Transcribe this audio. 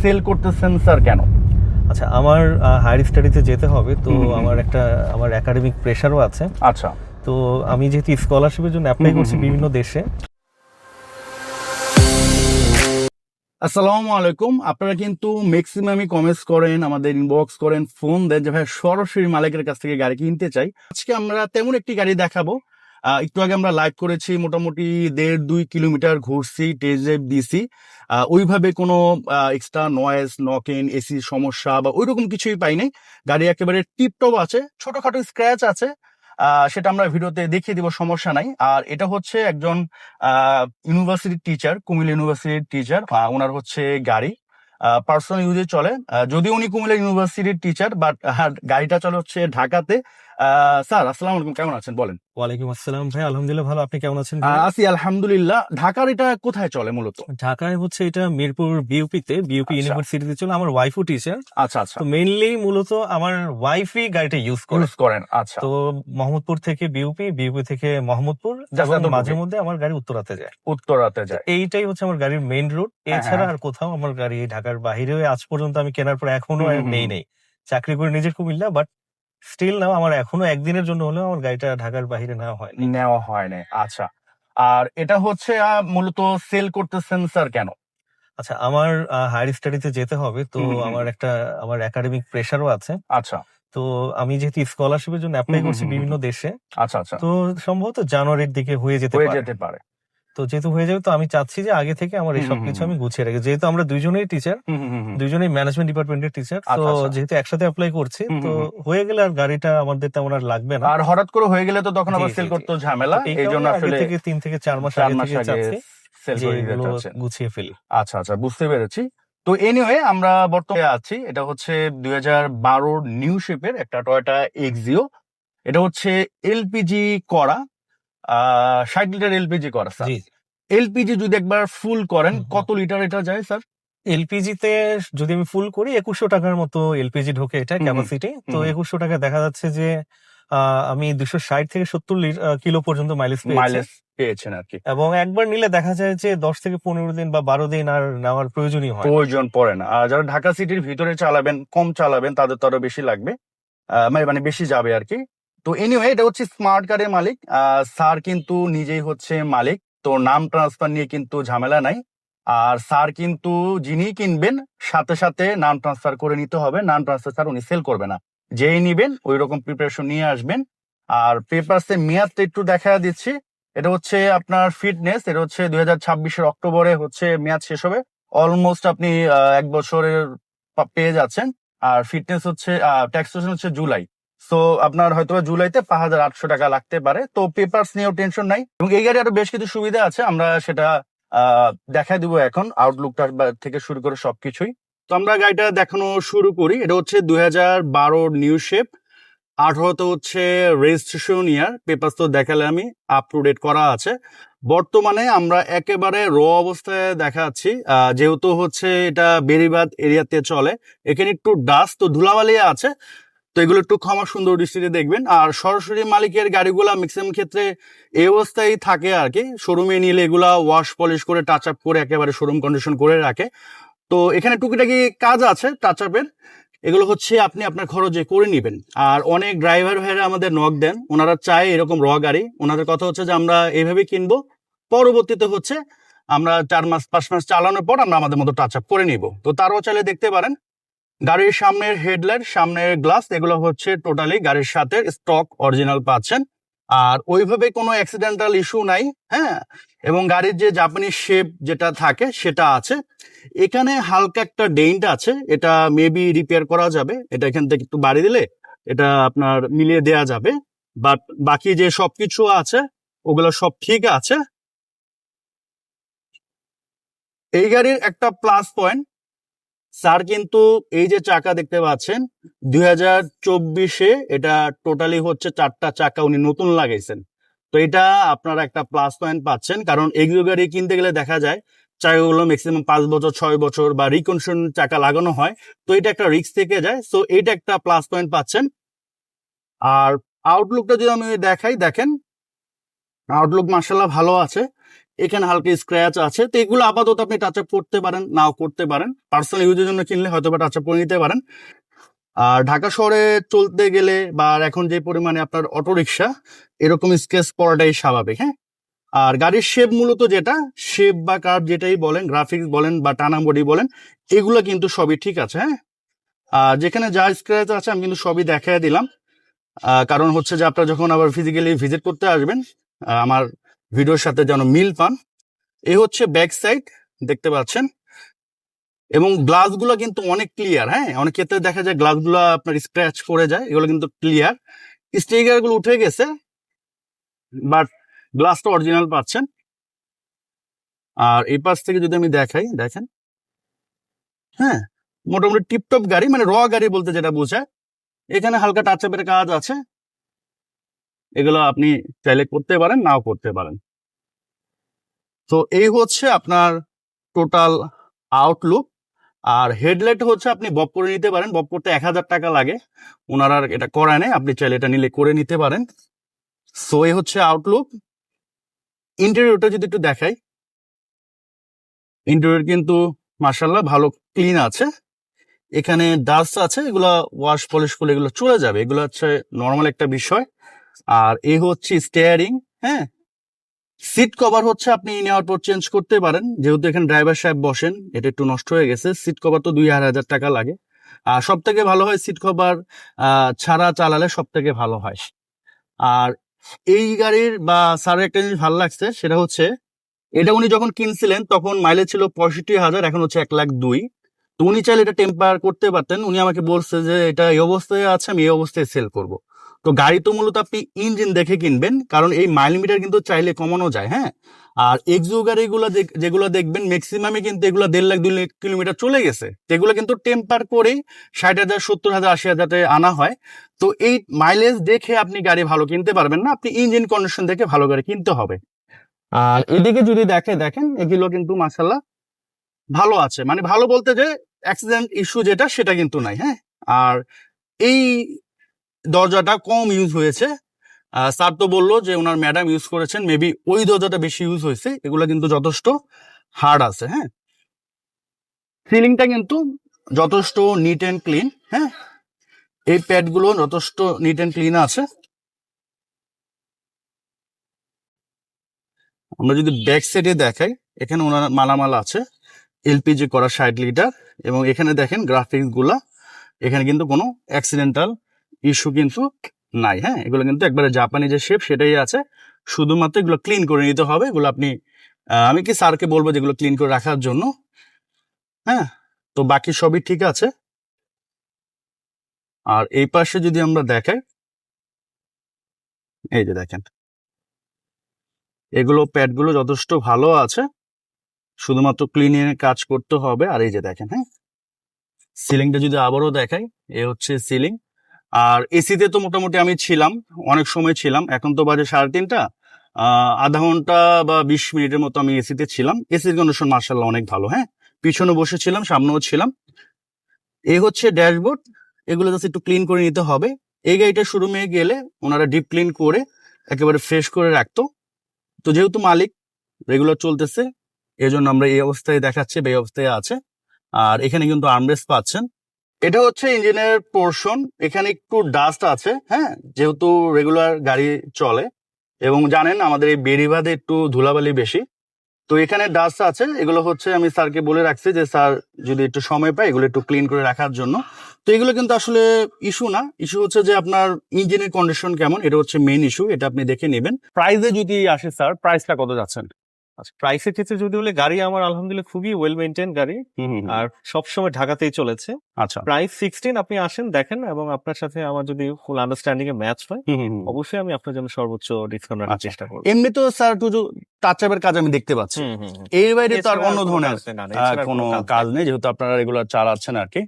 Sell করতেছেন sir কেন? আচ্ছা আমার হায়ার স্টাডিতে যেতে হবে তো। আমার একটা আমার একাডেমিক প্রেশারও আছে। আচ্ছা। তো আমি যেহেতু স্কলারশিপের জন্য অ্যাপ্লাই করছি বিভিন্ন দেশে। আসসালামু আলাইকুম। আপনারা কিন্তু ম্যাক্সিমামই কমেন্টস করেন আমাদের ইনবক্স করেন ফোন দেন যে ভাই সরাসরি মালিকের কাছ থেকে গাড়ি কিনতে চাই। আজকে আমরা তেমন একটি গাড়ি দেখাবো। একটু আগে আমরা লাইভ করেছি, মোটামুটি দেড় দুই কিলোমিটার ঘুরছি টেজে দিছি। ওইভাবে কোনো এক্সট্রা নয়েজ নকেন এসি সমস্যা বা ওইরকম কিছুই পাই নাই গাড়ি একেবারে টিপটপ আছে, ছোটখাটো স্ক্র্যাচ আছে। সেটা আমরা ভিডিওতে দেখিয়ে দিব, সমস্যা নাই। আর এটা হচ্ছে একজন ইউনিভার্সিটির টিচার কুমিল্লা ইউনিভার্সিটির টিচার ওনার হচ্ছে গাড়ি। পার্সোনাল ইউজে চলে। যদিও উনি কুমিল্লা ইউনিভার্সিটির টিচার বাট গাড়িটা চলে হচ্ছে ঢাকাতে। স্যার আসসালামু আলাইকুম কেমন আছেন? বলেন। ওয়ালাইকুম আসসালাম। ভাই আলহামদুলিল্লাহ ভালো। আপনি কেমন আছেন আছি আলহামদুলিল্লাহ। ঢাকার এটা কোথায় চলে মূলত? ঢাকায় হচ্ছে এটা মিরপুর বিউপিতে বিউপি আচ্ছা। ইউনিভার্সিটিতে চলে। আমার ওয়াইফও টিচার আচ্ছা আচ্ছা। তো মেইনলি মূলত আমার ওয়াইফই গাড়িটা ইউজ ইউজ করেন আচ্ছা। তো মোহাম্মদপুর থেকে বিউপি বিউপি থেকে মোহাম্মদপুর। মাঝে মধ্যে আমার গাড়ি উত্তরাতে যায়। উত্তরাতে যায়। এইটাই হচ্ছে আমার গাড়ির মেইন রুট হ্যাঁ, এছাড়া হ্যাঁ। আর কোথাও আমার গাড়ি ঢাকার বাইরেও আজ পর্যন্ত আমি কেনার পর এখনও আর নেই নেই। চাকরি করে নিজের কুমিল্লা বাট স্টিল নাও আমার এখনও একদিনের জন্য হলেও আমার গাড়িটা ঢাকার বাইরে নেওয়া হয়নি। নেওয়া হয় না আচ্ছা। আর এটা হচ্ছে মূলত সেল করতেছেন স্যার কেন? আচ্ছা আমার হায়ার স্টাডিতে যেতে হবে তো। আমার একটা আমার একাডেমিক প্রেশারও আছে। আচ্ছা। তো আমি যেহেতু স্কলারশিপের জন্য অ্যাপ্লাই করছি বিভিন্ন দেশে আচ্ছা আচ্ছা। তো সম্ভবত জানুয়ারির দিকে হয়ে যেতে পারে। তো যেহেতু হয়ে যাবে তো আমি চাচ্ছি যে আগে থেকে আমার এই হুম, সব হুম, কিছু আমি গুছিয়ে রাখি। যেহেতু আমরা দুইজনেই টিচার। দুইজনেই ম্যানেজমেন্ট ডিপার্টমেন্টের টিচার তো আচ্ছা, আচ্ছা। যেহেতু একসাথে অ্যাপ্লাই করছি তো হয়ে গেলে আর গাড়িটা আমাদের তেমন আর লাগবে না। আর হঠাৎ করে হয়ে গেলে তো তখন আবার সেল। করতে ঝামেলা এই জন্য আসলে থেকে তিন থেকে চার মাস আগে থেকে চাচ্ছি সেল করে দিতে গুছিয়ে ফেলি। আচ্ছা আচ্ছা বুঝতে পেরেছি। তো এনিওয়ে আমরা বর্তমানে আছি এটা হচ্ছে দুই হাজার বারোর নিউ শেপের একটা টয়টা এক্সিও এটা হচ্ছে এলপিজি করা ষাট লিটার এলপিজি করা স্যার এলপিজি যদি একবার ফুল করেন। কত লিটার এটা যায় স্যার এলপিজি তে যদি আমি ফুল করি একুশশো টাকার মতো এলপিজি ঢোকে এটা ক্যাপাসিটি তো একুশশো টাকা দেখা যাচ্ছে যে আমি দুশো ষাট থেকে সত্তর কিলো পর্যন্ত মাইলেজ মাইলেজ পেয়েছেন আর কি। এবং একবার নিলে দেখা যায় যে দশ থেকে পনেরো দিন বা বারো দিন আর নেওয়ার প্রয়োজনই হয় প্রয়োজন পড়ে না। আর যারা ঢাকা সিটির ভিতরে চালাবেন কম চালাবেন তাদের তো আরও বেশি লাগবে। মানে মানে বেশি যাবে আর কি। তো এনিওয়ে এটা হচ্ছে স্মার্ট কার্ডের মালিক। স্যার কিন্তু নিজেই হচ্ছে মালিক। তো নাম ট্রান্সফার নিয়ে কিন্তু ঝামেলা নাই। আর স্যার কিন্তু যিনি কিনবেন, সাথে সাথে নাম ট্রান্সফার করে নিতে হবে। নাম ট্রান্সফার স্যার উনি সেল করবে না। যেই নিবেন ওই রকম প্রিপারেশন নিয়ে আসবেন। আর পেপারসে মেয়াদটা একটু দেখা দিচ্ছি। এটা হচ্ছে আপনার ফিটনেস এটা হচ্ছে দুই হাজার ছাব্বিশের অক্টোবরে হচ্ছে মেয়াদ শেষ হবে। অলমোস্ট আপনি এক বছরের পেয়ে যাচ্ছেন। আর ফিটনেস হচ্ছে ট্যাক্সেশন হচ্ছে জুলাই সো আপনার হয়তো জুলাইতে পাঁচ হাজার আটশো টাকা লাগতে পারে। তো পেপারস নিয়েও টেনশন নাই। এবং এই গাড়ি আরও বেশ কিছু সুবিধা আছে। আমরা সেটা দেখা দিব এখন। আউটলুকটা থেকে শুরু করে সবকিছুই। তো আমরা গাড়িটা দেখানো শুরু করি। এটা হচ্ছে দুই হাজার বারোর নিউ শেপ আঠারোতে হচ্ছে রেজিস্ট্রেশন ইয়ার পেপার তো দেখালে আমি আপ টু ডেট করা আছে। বর্তমানে আমরা একেবারে র অবস্থায় দেখাচ্ছি। যেহেতু হচ্ছে এটা বেরিবাদ এরিয়াতে চলে। এখানে একটু ডাস্ট তো ধুলাবালি আছে। তো এগুলো একটু ক্ষমা সুন্দর দৃষ্টিতে দেখবেন। আর সরাসরি মালিকের গাড়িগুলা ম্যাক্সিমাম ক্ষেত্রে এই অবস্থায় থাকে আর কি। শোরুমে নিলে এগুলা ওয়াশ পলিশ করে টাচ আপ করে একেবারে শোরুম কন্ডিশন করে রাখে। তো এখানে টুকিটাকি কাজ আছে টাচ আপের এগুলো হচ্ছে আপনি আপনার খরচে করে নেবেন। আর অনেক ড্রাইভার ভাইরা আমাদের নক দেন। ওনারা চায় এরকম র গাড়ি। ওনাদের কথা হচ্ছে যে আমরা এইভাবে কিনবো। পরবর্তীতে হচ্ছে আমরা চার মাস, পাঁচ মাস চালানোর পর আমরা আমাদের মতো টাচ আপ করে নিব। তো তারও চাইলে দেখতে পারেন। গাড়ির সামনের হেডলাইট, সামনের গ্লাস, এগুলো হচ্ছে টোটালি গাড়ির সাথে স্টক অরিজিনাল পাচ্ছেন। আর ওইভাবে কোনো অ্যাক্সিডেন্টাল ইস্যু নাই হ্যাঁ? এবং গাড়ির যে জাপানি শেপ যেটা থাকে, সেটা আছে। এখানে হালকা একটা ডেন্ট আছে, এটা মেবি রিপেয়ার করা যাবে। এটা এখান থেকে একটু বাড়ি দিলে এটা আপনার মিলিয়ে দেয়া যাবে। বাট বাকি যে সবকিছু আছে, ওগুলো সব ঠিক আছে। এই গাড়ির একটা প্লাস পয়েন্ট স্যার কিন্তু এই যে চাকা দেখতে পাচ্ছেন, দুই হাজার চব্বিশে এটা টোটালি হচ্ছে চারটা চাকা উনি নতুন লাগাইছেন। তো এটা আপনারা একটা প্লাস পয়েন্ট পাচ্ছেন, কারণ এগুলো গাড়ি কিনতে গেলে দেখা যায় চাকাগুলো ম্যাক্সিমাম পাঁচ বছর, ছয় বছর বা রিকনশন চাকা লাগানো হয়, তো এটা একটা রিস্ক থেকে যায়। সো এটা একটা প্লাস পয়েন্ট পাচ্ছেন। আর আউটলুকটা যদি আমি দেখাই, দেখেন আউটলুক মার্শাল্লাহ ভালো আছে। এখানে হালকা স্ক্র্যাচ আছে। তো এগুলো আপাতত আপনি টাচ আপ করতে পারেন, নাও করতে পারেন। পার্সোনাল ইউজের জন্য কিনলে হয়তো বা টাচ আপ করে নিতে পারেন। আর ঢাকা শহরে চলতে গেলে বা এখন যে পরিমাণে আপনার অটো রিক্সা এরকম স্কেচ পড়াটাই স্বাভাবিক হ্যাঁ? আর গাড়ির শেপ মূলত যেটা শেপ বা কার্ভ যেটাই বলেন গ্রাফিক্স বলেন বা টানা বডি বলেন, এগুলো কিন্তু সবই ঠিক আছে হ্যাঁ? আর যেখানে যা স্ক্র্যাচ আছে আমি কিন্তু সবই দেখাই দিলাম। কারণ হচ্ছে যে আপনারা যখন আবার ফিজিক্যালি ভিজিট করতে আসবেন আমার ভিডিওর সাথে যেন মিল পান। এ হচ্ছে ব্যাক সাইড দেখতে পাচ্ছেন? এবং গ্লাসগুলো কিন্তু অনেক ক্লিয়ার হ্যাঁ? অনেক ক্ষেত্রে দেখা যায় গ্লাসগুলো আপনার স্ক্র্যাচ পড়ে যায়, এগুলো কিন্তু ক্লিয়ার স্টিকারগুলো উঠে গেছে বাট গ্লাসটা অরিজিনাল পাচ্ছেন। আর এই পাশ থেকে যদি আমি দেখাই, দেখেন? হ্যাঁ মোটামুটি টিপটপ গাড়ি মানে র গাড়ি বলতে যেটা বোঝায়। এখানে হালকা টাচ আপের কাজ আছে। এগুলো আপনি চাইলে করতে পারেন, নাও করতে পারেন। তো এই হচ্ছে আপনার টোটাল আউটলুক আর হেডলাইট হচ্ছে আপনি বপ করে নিতে পারেন। বপ করতে এক হাজার টাকা লাগে। ওনারা এটা করায় নেই। আপনি চাইলে এটা নিলে করে নিতে পারেন। সো এই হচ্ছে আউটলুক ইন্টেরিয়রটা যদি একটু দেখাই। ইন্টেরিয়র কিন্তু মার্শাল্লাহ ভালো ক্লিন আছে। এখানে ডাস্ট আছে। এগুলো ওয়াশ পলিশ করলে এগুলো চলে যাবে। এগুলো হচ্ছে নর্মাল একটা বিষয়। আর এই হচ্ছে স্টেয়ারিং হ্যাঁ? সিট কভার হচ্ছে আপনি নেওয়ার পর চেঞ্জ করতে পারেন। যেহেতু এখানে ড্রাইভার সাহেব বসেন, এটা একটু নষ্ট হয়ে গেছে। সিট কভার তো দুই হাজার টাকা লাগে। আর সব থেকে ভালো হয় সিট কভার ছাড়া চালালে সব থেকে ভালো হয়। আর এই গাড়ির বা স্যারের একটা জিনিস ভালো লাগছে, সেটা হচ্ছে এটা উনি যখন কিনছিলেন, তখন মাইলেজ ছিল পঁয়ষট্টি হাজার, এখন হচ্ছে এক লাখ দুই। তো উনি চাইলে এটা টেম্পার করতে পারতেন। উনি আমাকে বলছে যে, এটা এই অবস্থায় আছে, আমি এই অবস্থায় সেল করব। তো গাড়ি তো মূলত আপনি ইঞ্জিন দেখে কিনবেন, কারণ এই মাইল মিটার কিন্তু চাইলে কমানো যায় হ্যাঁ? আর এক্সু গাড়িগুলো যেগুলো দেখবেন ম্যাক্সিমামে কিন্তু এগুলো দেড় লাখ, দুই লাখ কিলোমিটার চলে গেছে। এগুলো কিন্তু টেম্পার করেই ষাট হাজার, সত্তর হাজার, আশি হাজারে আনা হয়। তো এই মাইলেজ দেখে আপনি গাড়ি ভালো কিনতে পারবেন না, আপনি ইঞ্জিন কন্ডিশন দেখে ভালো গাড়ি কিনতে হবে। আর এদিকে যদি দেখে, দেখেন, এগুলো কিন্তু মাসাল্লাহ ভালো আছে। মানে ভালো বলতে যে অ্যাক্সিডেন্ট ইস্যু যেটা, সেটা কিন্তু নাই হ্যাঁ? আর এই দরজাটা কম ইউজ হয়েছে। স্যার তো বলল যে ওনার ম্যাডাম ইউজ করেছেন মেবি ওই দরজাটা বেশি ইউজ হয়েছে, এগুলো কিন্তু যথেষ্ট হার্ড আছে হ্যাঁ। সিলিংটা কিন্তু যথেষ্ট নিট অ্যান্ড ক্লিন হ্যাঁ। এই প্যাডগুলো যথেষ্ট নিট অ্যান্ড ক্লিন আছে। আমরা যদি ব্যাক সাইডে দেখাই, এখানে ওনার মালামাল আছে, এলপিজি করা ষাট লিটার এবং এখানে দেখেন গ্রাফিক্সগুলা, এখানে কিন্তু কোনো অ্যাক্সিডেন্টাল ইস্যু কিন্তু নাই হ্যাঁ? এগুলো কিন্তু একবারে জাপানি যে শেপ সেটাই আছে। শুধুমাত্র এগুলো ক্লিন করে নিতে হবে, এগুলো আপনি আমি কি স্যারকে বলব যেগুলো ক্লিন করে রাখার জন্য? হ্যাঁ? তো বাকি সবই ঠিক আছে। আর এই পাশে যদি আমরা দেখাই, এই যে দেখেন। এগুলো প্যাডগুলো যথেষ্ট ভালো আছে। শুধুমাত্র ক্লিনিং কাজ করতে হবে। আর এই যে দেখেন হ্যাঁ? সিলিংটা যদি আবারও দেখাই, এ হচ্ছে সিলিং আর এসিতে তো মোটামুটি আমি ছিলাম, অনেক সময় ছিলাম। এখন তো বাজে সাড়ে তিনটা। আধা ঘণ্টা বা বিশ মিনিটের মতো আমি এসিতে ছিলাম। এসির কন্ডিশন মার্শাল্লাহ অনেক ভালো হ্যাঁ? পিছনে বসেছিলাম সামনেও ছিলাম। এই হচ্ছে ড্যাশবোর্ড। এগুলো জাস্ট একটু ক্লিন করে নিতে হবে। এই গাড়িটা শোরুমে গেলে ওনারা ডিপ ক্লিন করে একেবারে ফ্রেশ করে রাখতো। তো যেহেতু মালিক রেগুলার চলতেছে এই জন্য আমরা এই অবস্থায় দেখাচ্ছি বা এই অবস্থায় আছে। আর এখানে কিন্তু আর্মরেস্ট পাচ্ছেন। এটা হচ্ছে ইঞ্জিনের পোর্শন। এখানে একটু ডাস্ট আছে হ্যাঁ? যেহেতু রেগুলার গাড়ি চলে। এবং জানেন আমাদের এই বেড়িবাদে একটু ধুলাবালি বেশি। তো এখানে ডাস্ট আছে। এগুলো হচ্ছে আমি স্যারকে বলে রাখছি যে, স্যার, যদি একটু সময় পায়, এগুলো একটু ক্লিন করে রাখার জন্য। তো এগুলো কিন্তু আসলে ইস্যু না। ইস্যু হচ্ছে যে, আপনার ইঞ্জিনের কন্ডিশন কেমন? এটা হচ্ছে মেইন ইস্যু। এটা আপনি দেখে নেবেন। প্রাইসে যদি আসে, স্যার, প্রাইসটা কত যাচ্ছেন? আচ্ছা প্রাইসের ক্ষেত্রে যদি বলে গাড়ি আমার আলহামদুলিল্লাহ খুবই ওয়েল মেনটেন গাড়ি। আর সবসময় ঢাকাতেই চলেছে। আচ্ছা। প্রাইস সিক্সটিন আপনি আসেন দেখেন এবং আপনার সাথে আমার যদি ফুল আন্ডারস্ট্যান্ডিং এ ম্যাচ হয় অবশ্যই আমি আপনার জন্য সর্বোচ্চ ডিসকাউন্ট রাখার আচ্ছা। চেষ্টা করব। এমনি তো স্যার শুধু টাচ আপের কাজ আমি দেখতে পাচ্ছি। এর বাইরে তো আর অন্য ধরনের কোনো কাজ নেই। যেহেতু আপনারা রেগুলার চালাচ্ছেন আর কি।